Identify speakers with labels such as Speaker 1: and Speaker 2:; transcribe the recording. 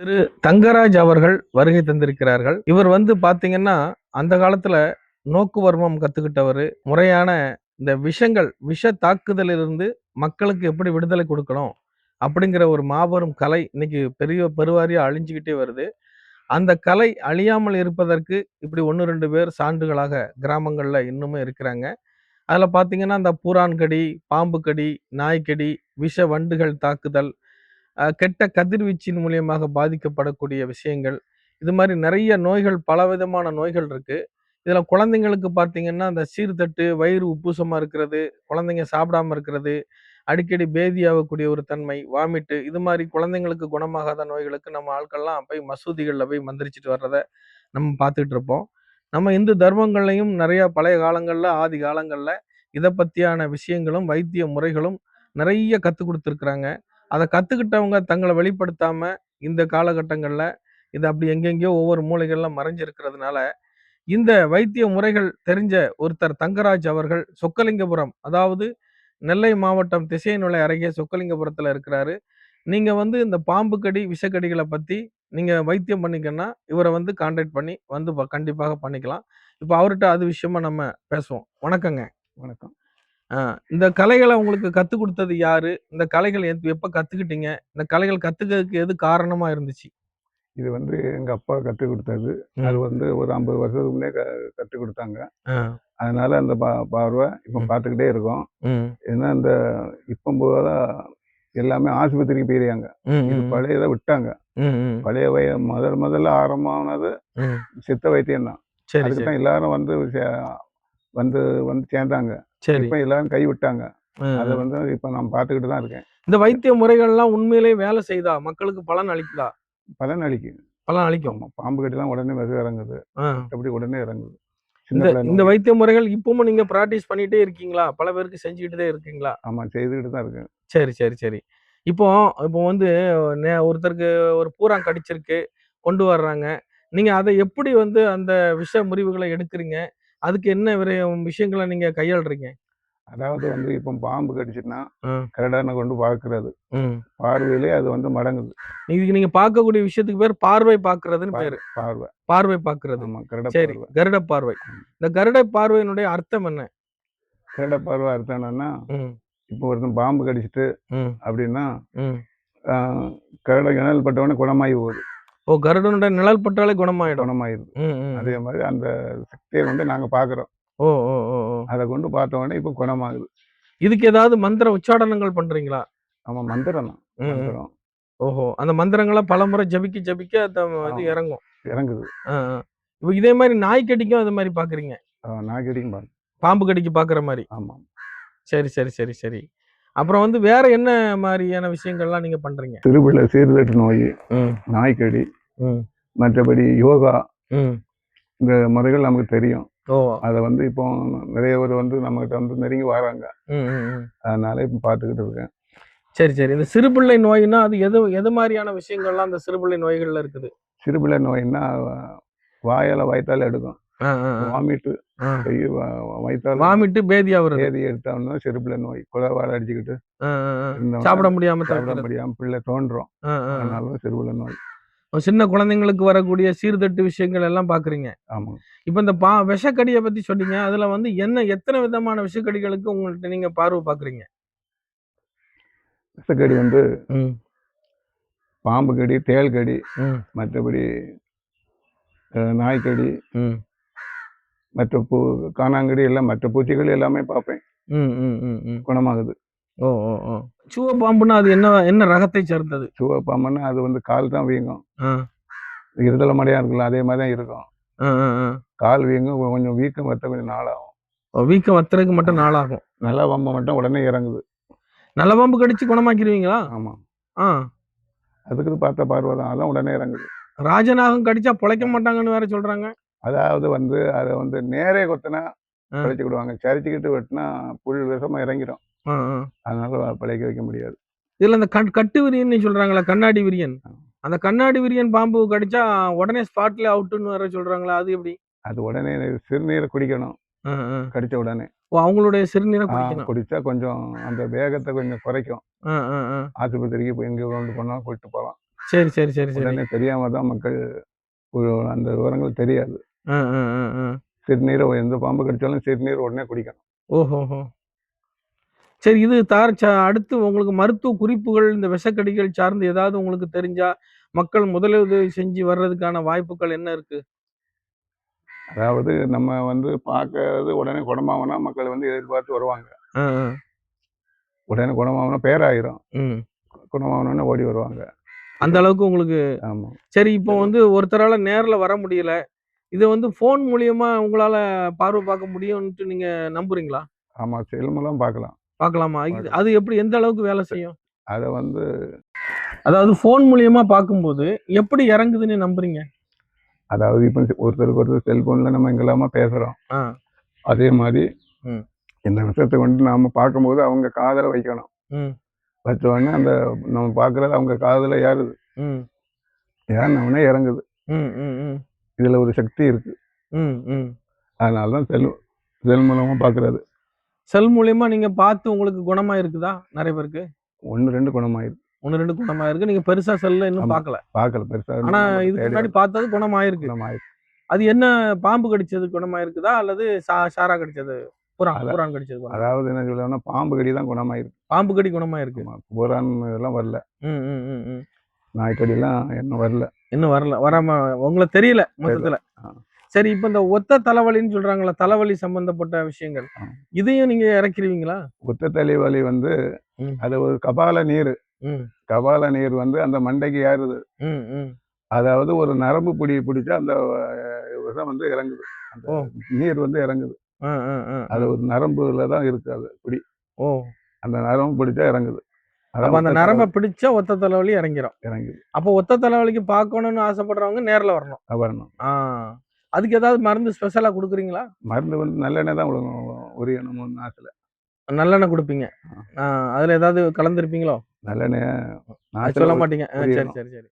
Speaker 1: திரு தங்கராஜ் அவர்கள் வருகை தந்திருக்கிறார்கள். இவர் வந்து பாத்தீங்கன்னா அந்த காலத்துல நோக்குவர்மம் கத்துக்கிட்டவர். முறையான இந்த விஷங்கள் விஷ தாக்குதலிலிருந்து மக்களுக்கு எப்படி விடுதலை கொடுக்கணும் அப்படிங்கிற ஒரு மாபெரும் கலை இன்னைக்கு பெரிய பெருவாரியா அழிஞ்சுக்கிட்டே வருது. அந்த கலை அழியாமல் இருப்பதற்கு இப்படி ஒன்று ரெண்டு பேர் சான்றுகளாக கிராமங்களில் இன்னுமே இருக்கிறாங்க. அதில் பார்த்தீங்கன்னா இந்த பூரான் கடி பாம்பு கடி நாய்க்கடி விஷ வண்டுகள் தாக்குதல் கெட்ட கதிர்வீச்சின் மூலியமாக பாதிக்கப்படக்கூடிய விஷயங்கள். இது மாதிரி நிறைய நோய்கள் பலவிதமான நோய்கள் இருக்கு. இதில் குழந்தைங்களுக்கு பார்த்தீங்கன்னா அந்த சீர்தட்டு வயிறு உப்பூசமாக இருக்கிறது குழந்தைங்க சாப்பிடாம இருக்கிறது அடிக்கடி பேதியாகக்கூடிய ஒரு தன்மை வாமிட்டு இது மாதிரி குழந்தைங்களுக்கு குணமாகாத நோய்களுக்கு நம்ம ஆட்கள்லாம் போய் மசூதிகளில் போய் மந்திரிச்சிட்டு வர்றதை நம்ம பார்த்துட்டு இருப்போம். நம்ம இந்து தர்மங்கள்லையும் நிறைய பழைய காலங்களில் ஆதி காலங்களில் இதை பற்றியான விஷயங்களும் வைத்திய முறைகளும் நிறைய கற்றுக் கொடுத்துருக்குறாங்க. அதை கற்றுக்கிட்டவங்க தங்களை வெளிப்படுத்தாம இந்த காலகட்டங்களில் இது அப்படி எங்கெங்கேயோ ஒவ்வொரு மூலைகளில் மறைஞ்சிருக்கிறதுனால இந்த வைத்திய முறைகள் தெரிஞ்ச ஒருத்தர் தங்கராஜ் அவர்கள் சொக்கலிங்கபுரம் அதாவது நெல்லை மாவட்டம் திசையனுலை அருகே சொக்கலிங்கபுரத்தில் இருக்கிறாரு. நீங்கள் வந்து இந்த பாம்பு கடி விஷக்கடிகளை பற்றி நீங்கள் வைத்தியம் பண்ணிக்கன்னா இவரை வந்து கான்டாக்ட் பண்ணி வந்து ப- கண்டிப்பாக பண்ணிக்கலாம். இப்போ அவர்கிட்ட அது விஷயமா நம்ம பேசுவோம். வணக்கங்க.
Speaker 2: வணக்கம்.
Speaker 1: இந்த கலைகளை உங்களுக்கு கத்துக் கொடுத்தது யாரு? இந்த கலைகள் எப்ப கத்துக்கிட்டீங்க? இந்த கலைகள் கத்துக்கிறதுக்கு எது காரணமா இருந்துச்சு?
Speaker 2: இது வந்து எங்க அப்பா கற்றுக் கொடுத்தது. அது வந்து ஒரு ஐம்பது வருஷத்துக்கு முன்னே க கற்றுக் கொடுத்தாங்க. அதனால அந்த பா பார்வை இப்போ. பார்த்துக்கிட்டே இருக்கோம். ஏன்னா இந்த இப்போ போல எல்லாமே ஆஸ்பத்திரிக்கு போயிருக்காங்க
Speaker 1: ம்,
Speaker 2: இது பழையதை விட்டாங்க. பழைய வய முதல் முதல்ல ஆரம்பமானது. சித்த வைத்தியம் தான் அதுக்கு தான் எல்லாரும் வந்து வந்து வந்து சேர்ந்தாங்க.
Speaker 1: சரி.
Speaker 2: இப்போ எல்லாரும் கை விட்டாங்க.
Speaker 1: ஆ,
Speaker 2: அதை. வந்து இப்போ நான் பார்த்துக்கிட்டு தான் இருக்கேன்.
Speaker 1: இந்த வைத்திய முறைகள்லாம் உண்மையிலேயே வேலை செய்தா? மக்களுக்கு பலன் அளிக்குதா?
Speaker 2: பலன் அளிக்கும்
Speaker 1: பலன் அளிக்கும்.
Speaker 2: ஆமா. பாம்பு கட்டிலாம் உடனே மெது இறங்குது.
Speaker 1: ஆ.
Speaker 2: எப்படி உடனே இறங்குது.
Speaker 1: இந்த இந்த வைத்திய முறைகள் இப்பவும் நீங்க பிராக்டிஸ் பண்ணிட்டே இருக்கீங்களா? பல பேருக்கு செஞ்சுக்கிட்டே இருக்கீங்களா?
Speaker 2: ஆமாம் செய்துக்கிட்டு தான் இருக்கேன்.
Speaker 1: சரி சரி சரி. இப்போ இப்போ வந்து நே- ஒருத்தருக்கு ஒரு பூரான் கடிச்சிருக்கு கொண்டு வர்றாங்க. நீங்க அதை எப்படி வந்து அந்த விஷ முறிவுகளை எடுக்கிறீங்க? அதுக்கு என்ன விஷயங்களை நீங்க கையாளுறீங்க?
Speaker 2: அதாவது வந்து இப்போ பாம்பு கடிச்சிட்டுனா
Speaker 1: ம்.
Speaker 2: கரடான கொண்டு பார்க்கறது. பார்வையிலே அது வந்து மடங்குது.
Speaker 1: இதுக்கு நீங்க பார்க்கக்கூடிய விஷயத்துக்கு பேர் பார்வை பார்க்கிறதுன்னு பேரு.
Speaker 2: பார்வை.
Speaker 1: பார்வை பார்க்கிறது சரி
Speaker 2: பார்வை.
Speaker 1: கருட பார்வை. இந்த கருட பார்வையினுடைய அர்த்தம் என்ன?
Speaker 2: கரட பார்வை அர்த்தம் என்னன்னா இப்போ ஒருத்தன் பாம்பு கடிச்சிட்டு அப்படின்னா கரட இணல் பட்டவொடனே குணமாகி போகுது.
Speaker 1: ஓ கருடனுடைய நிழல் பட்டாலே குணமாயிடும். ம்.
Speaker 2: அதே மாதிரி அந்த சக்தியை வந்து நாங்க பாக்குறோம்
Speaker 1: ஓ ஓ ஓ
Speaker 2: அதை கொண்டு பார்த்த உடனே இப்போ குணமாகுது.
Speaker 1: இதுக்கு ஏதாவது மந்திர உச்சாடனங்கள் பண்றீங்களா?
Speaker 2: ஆமா மந்திரம் தான். மந்திரம்.
Speaker 1: ஓஹோ அந்த மந்திரங்களை பலமுறை ஜபிக்க ஜபிக்க அந்த இது. இறங்கும்.
Speaker 2: இறங்குது.
Speaker 1: இப்போ இதே மாதிரி நாய் கடிக்கும் அது மாதிரி பாக்குறீங்க
Speaker 2: ஆஹ், நான் கடிக்கும்
Speaker 1: பாம்பு கடிக்கு பாக்குற மாதிரி.
Speaker 2: ஆமா.
Speaker 1: சரி சரி சரி சரி. அப்புறம் வந்து வேற என்ன மாதிரியான விஷயங்கள்லாம் நீங்க பண்றீங்க?
Speaker 2: திருபிள்ளை சீர்தட்டு நோய் நாய்க்கடி மற்றபடி யோகா. இந்த முறைகள் நமக்கு தெரியும். அதை வந்து இப்போ நிறைய பேர் வந்து நம்மகிட்ட வந்து நெருங்கி வராங்க. அதனால இப்போ பார்த்துக்கிட்டு இருக்கேன்.
Speaker 1: சரி சரி. இந்த சிறுபிள்ளை நோய்னா அது எது எது மாதிரியான விஷயங்கள்லாம் அந்த சிறுபிள்ளை நோய்கள்ல இருக்குது?
Speaker 2: சிறுபிள்ளை நோய்னா வாயால வயிற்றால எடுக்கும். வாமிட்டு. வயிற்றால
Speaker 1: வாமிட்டு பேதியா வருது
Speaker 2: ஏதி எடுத்தோம்னா சிறுபிள்ளை நோய் குலவாடை அடிச்சுக்கிட்டு
Speaker 1: சாப்பிட முடியாம
Speaker 2: சாப்பிட. முடியாம பிள்ளை தோன்றும். அதனால சிறுபிள்ளை நோய்.
Speaker 1: சின்ன குழந்தைங்களுக்கு வரக்கூடிய சீர்தட்டு விஷயங்கள் எல்லாம் பாக்குறீங்க.
Speaker 2: ஆமாம்
Speaker 1: இப்போ இந்த பா விஷக்கடியை பத்தி சொன்னீங்க. அதுல வந்து என்ன எத்தனை விதமான விஷக்கடிகளுக்கு உங்கள்ட்ட நீங்க பார்வை பாக்குறீங்க?
Speaker 2: விஷக்கடி வந்து பாம்பு கடி தேள் கடி மற்றபடி நாய்க்கடி மற்ற பூ காணாங்கடி எல்லாம் மற்ற பூச்சிகள் எல்லாமே பார்ப்பேன். குணமாகுது.
Speaker 1: ஓ ஓ ஓ. சுவ பாம்புன்னா அது என்ன என்ன ரகத்தை சேர்ந்தது?
Speaker 2: சிவப்பாம்புன்னா அது வந்து கால் தான் வீங்கும். இருதலை மடையா இருக்குல்ல அதே மாதிரி தான் இருக்கும். கால் வீங்கும் கொஞ்சம் வீக்கம் வத்த கொஞ்சம் நாளாகும்.
Speaker 1: வீக்கம் வத்துறதுக்கு மட்டும் நாளாகும்.
Speaker 2: நல்லா வம்ப மட்டும் உடனே இறங்குது.
Speaker 1: நல்ல பாம்பு கடிச்சு குணமாக்கிடுவீங்களா?
Speaker 2: ஆமாம்
Speaker 1: ஆ.
Speaker 2: அதுக்கு பார்த்த பார்வை தான் அதான் உடனே இறங்குது.
Speaker 1: ராஜநாகம் கடிச்சா பொழைக்க மாட்டாங்கன்னு வேற சொல்றாங்க.
Speaker 2: அதாவது வந்து அதை வந்து நேரே கொத்தினா. பிழைச்சிக்கிடுவாங்க சரிச்சுக்கிட்டு வெட்டினா புல் விஷமா இறங்கிடும். அதனால பிழைக்க வைக்க முடியாது.
Speaker 1: இதுல இந்த கட்டு விரியன் சொல்றாங்களா கண்ணாடி விரியன். அந்த கண்ணாடி விரியன் பாம்பு கடிச்சா உடனே ஸ்பாட்ல அவுட்டுன்னு வேற சொல்றாங்களா அது எப்படி?
Speaker 2: அது உடனே சிறுநீரை குடிக்கணும். கடிச்ச உடனே.
Speaker 1: ஓ அவங்களுடைய சிறுநீரை
Speaker 2: குடிச்சா கொஞ்சம் அந்த வேகத்தை கொஞ்சம் குறைக்கும். ஆஸ்பத்திரிக்கு எங்கே கொண்டு போனாலும் கூட்டிட்டு போகலாம்.
Speaker 1: சரி சரி சரி சரி.
Speaker 2: தெரியாம தான் மக்கள் அந்த விவரங்கள் தெரியாது. சிறுநீரை எந்த பாம்பு கடிச்சாலும் சிறுநீர் உடனே குடிக்கணும்.
Speaker 1: ஓஹோஹோ. சரி இது தார் அடுத்து உங்களுக்கு மருத்துவ குறிப்புகள் இந்த விஷக்கடிகள் சார்ந்து ஏதாவது உங்களுக்கு தெரிஞ்சா மக்கள் முதலுதவி செஞ்சு வர்றதுக்கான வாய்ப்புகள் என்ன இருக்கு?
Speaker 2: அதாவது நம்ம வந்து பார்க்கறது உடனே குணமாகனா மக்கள் வந்து எதிர்பார்த்து வருவாங்க. உடனே குணமாகனா பேராயிரும்.
Speaker 1: ம்.
Speaker 2: குணமாகணுன்னு ஓடி வருவாங்க.
Speaker 1: அந்த அளவுக்கு உங்களுக்கு
Speaker 2: ஆமாம்
Speaker 1: சரி இப்போ வந்து ஒருத்தரால நேர்ல வர முடியல. இதை வந்து ஃபோன் மூலியமா உங்களால பார்வை பார்க்க முடியும்னு நீங்க நம்புறீங்களா?
Speaker 2: ஆமாம் செல் மூலம் பார்க்கலாம்.
Speaker 1: பார்க்கலாமா? இது- அது எப்படி எந்த அளவுக்கு வேலை செய்யும்?
Speaker 2: அதை வந்து
Speaker 1: அதாவது ஃபோன் மூலியமா பார்க்கும்போது எப்படி இறங்குதுன்னு நம்புறீங்க?
Speaker 2: அதாவது இப்போ ஒருத்தருக்கு ஒருத்தர் செல்போனில் நம்ம எங்கெல்லாமா பேசுகிறோம்
Speaker 1: ஆ.
Speaker 2: அதே மாதிரி
Speaker 1: ம்.
Speaker 2: இந்த விஷயத்தை வந்து நாம் பார்க்கும்போது அவங்க காதலை வைக்கணும்.
Speaker 1: ம்.
Speaker 2: வச்ச உடனே அந்த நம்ம பார்க்குறது அவங்க காதில் ஏறுது. ஏறினவுடனே இறங்குது. இதில் ஒரு சக்தி
Speaker 1: ம்
Speaker 2: அதனால தான் செல் செல் மூலமாக பார்க்குறது.
Speaker 1: செல் மூலியமா நீங்க பார்த்து உங்களுக்கு குணமா இருக்குதா நிறைய பேருக்கு?
Speaker 2: ஒன்று ரெண்டு குணமாயிருக்கு.
Speaker 1: ஒன்று ரெண்டு குணமா இருக்கு நீங்க பெருசா செல்ல இன்னும். பார்க்கல.
Speaker 2: பார்க்கல பெருசாக
Speaker 1: ஆனா இதுக்கு முன்னாடி பார்த்தது குணமாயிருக்கு.
Speaker 2: குணமாயிருக்கு.
Speaker 1: அது என்ன பாம்பு கடிச்சது குணமாயிருக்குதா? அல்லது சா- சாரா கடிச்சது புறான். புறான் கடிச்சது
Speaker 2: அதாவது என்ன சொல்லணும்னா பாம்பு கடி தான் குணமாயிருக்கு.
Speaker 1: பாம்பு கடி குணமாயிருக்கு.
Speaker 2: புறான் இதெல்லாம் வரல.
Speaker 1: ம் ம் ம் ம்.
Speaker 2: நாய்க்கடியெல்லாம் இன்னும் வரல.
Speaker 1: இன்னும் வரல. வராம உங்களுக்கு தெரியல மொத்தத்துல. சரி இப்போ இந்த ஒத்த தலைவலின்னு சொல்றாங்களா தலைவலி சம்பந்தப்பட்ட விஷயங்கள். இதையும் நீங்க இறக்கிடுவீங்களா
Speaker 2: ஒத்த தலைவலி வந்து. அது ஒரு கபால நீர். கபால நீர் வந்து அந்த மண்டைக்கு ஏறுது. அதாவது ஒரு நரம்பு பிடி பிடிச்சா அந்த விஷம் வந்து இறங்குது. நீர் வந்து இறங்குது. அது ஒரு நரம்புல தான் இருக்கு அது பிடி.
Speaker 1: ஓ.
Speaker 2: அந்த நரம்பு பிடிச்சா இறங்குது.
Speaker 1: அப்ப அந்த நரம்பை பிடிச்சா ஒத்த தலைவலி இறங்கிரும்.
Speaker 2: தலைவலி இறங்குது
Speaker 1: அப்போ ஒத்த தலைவலிக்கு பார்க்கணும்னு ஆசைப்படுறவங்க நேர்ல வரணும்.
Speaker 2: வரணும்.
Speaker 1: ஆ. அதுக்கு ஏதாவது மருந்து ஸ்பெஷலா கொடுக்குறீங்களா?
Speaker 2: மருந்து வந்து நல்லெண்ணெய் தான் உ- உரியணும்னு ஆசையில்
Speaker 1: நல்லெண்ணெய் கொடுப்பீங்க. அதுல ஏதாவது கலந்துருப்பீங்களோ?
Speaker 2: நல்லெண்ணெய்
Speaker 1: சொல்ல மாட்டீங்க. சரி. சரி சரி.